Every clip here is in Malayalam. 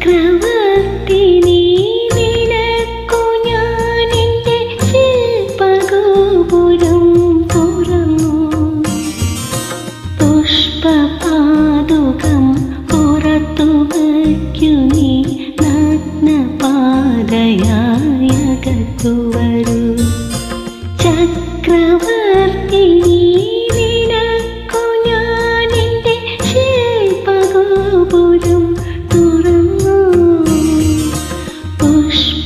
ചക്രവർത്തിനി വിളക്കു ഞാൻ എന്റെ ശില്പഗോപുരം തുറന്നു. പുഷ്പപാതുകം പുറത്തു വയ്ക്കു നീ നഗ്നപാതയായകത്തു വരൂ.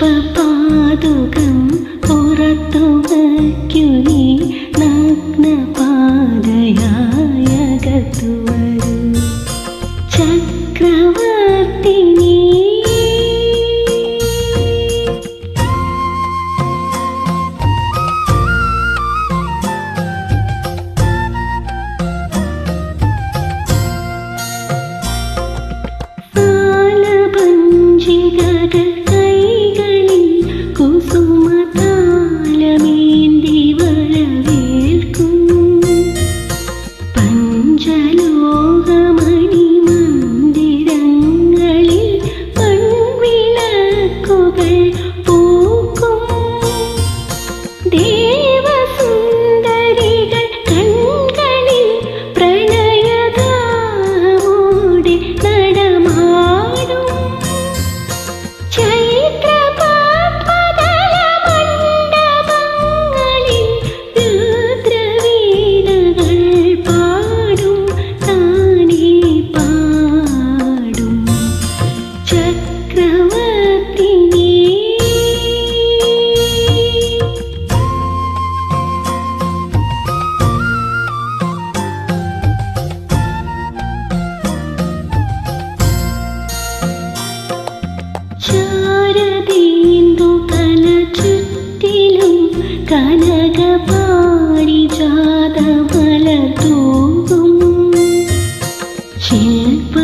പുഷ്പപാതുകം പുറത്തു വയ്ക്കുനി നഗ്ന കനക പാരിജാത മലർ തൂകും ശില്പ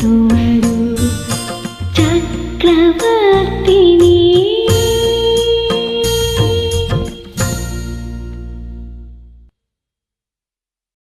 the way